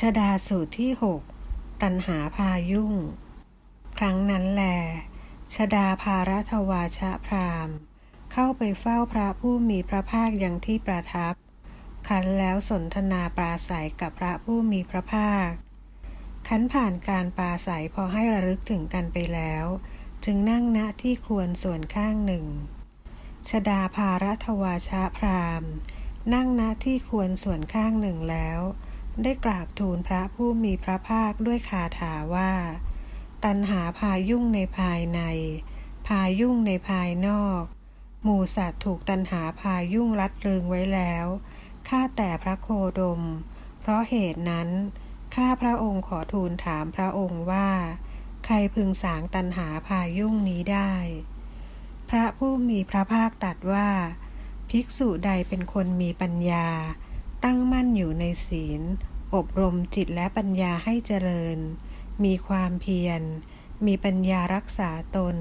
ชดาสูตรที่หกตันหาพายุ่ง ครั้งนั้นแล ชดาภารัทวาชะพรามเข้าไปเฝ้าพระผู้มีพระภาคอยังที่ประทับ คันแล้วสนทนาปราศัยกับพระผู้มีพระภาค คันผ่านการปราศัยพอให้ระลึกถึงกันไปแล้ว จึงนั่งณที่ควรส่วนข้างหนึ่ง ชดาภารัทวาชะพรามนั่งณที่ควรส่วนข้างหนึ่งแล้ว ได้กราบทูลพระผู้มีพระภาคด้วยคาถาว่า ตันหาพายุ่งในภายใน พายุ่งในภายนอก หมู่สัตว์ถูกตันหาพายุ่งรัดรึงไว้แล้วข้าแต่พระโคดม เพราะเหตุนั้นข้าพระองค์ขอทูลถามพระองค์ว่า ใครพึงสางตันหาพายุ่งนี้ได้ พระผู้มีพระภาคตรัสว่า ภิกษุใดเป็นคนมีปัญญา ตั้งมั่นอยู่ในศีล อบรมจิตและปัญญาให้เจริญ มีความเพียร มีปัญญารักษาตน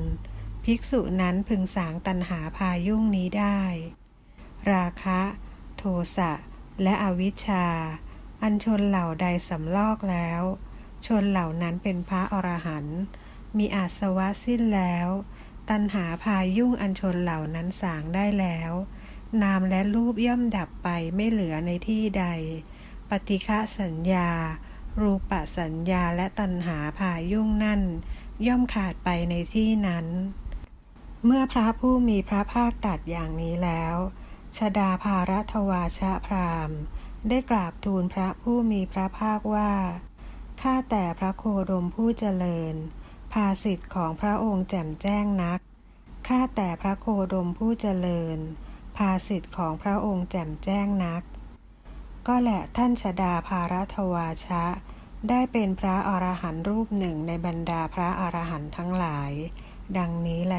ภิกษุนั้นพึงสางตันหาพายุ่งนี้ได้ ราคะ โทสะ และอวิชชา อันชนเหล่าใดสำลอกแล้ว ชนเหล่านั้นเป็นพระอรหันต์ มีอาสวะสิ้นแล้ว ตันหาพายุ่งอันชนเหล่านั้นสางได้แล้ว นามและรูปย่อมดับไปไม่เหลือในที่ใด ปฏิฆะสัญญา รูปสัญญาและตัณหาพายุ่งนั่น ย่อมขาดไปในที่นั้น เมื่อพระผู้มีพระภาคตัดอย่างนี้แล้วชดาภารัทวาชะพรามได้กราบทูลพระผู้มีพระภาคว่า ข้าแต่พระโคดมผู้เจริญ ภาสิทธิ์ของพระองค์แจ่มแจ้งนัก ข้าแต่พระโคดมผู้เจริญ ภาสิทธิ์ของพระองค์แจ่มแจ้งนัก ก็แหละท่านชดาภารัทวาชะ ได้เป็นพระอรหันต์รูปหนึ่งในบรรดาพระอรหันต์ทั้งหลาย ดังนี้แล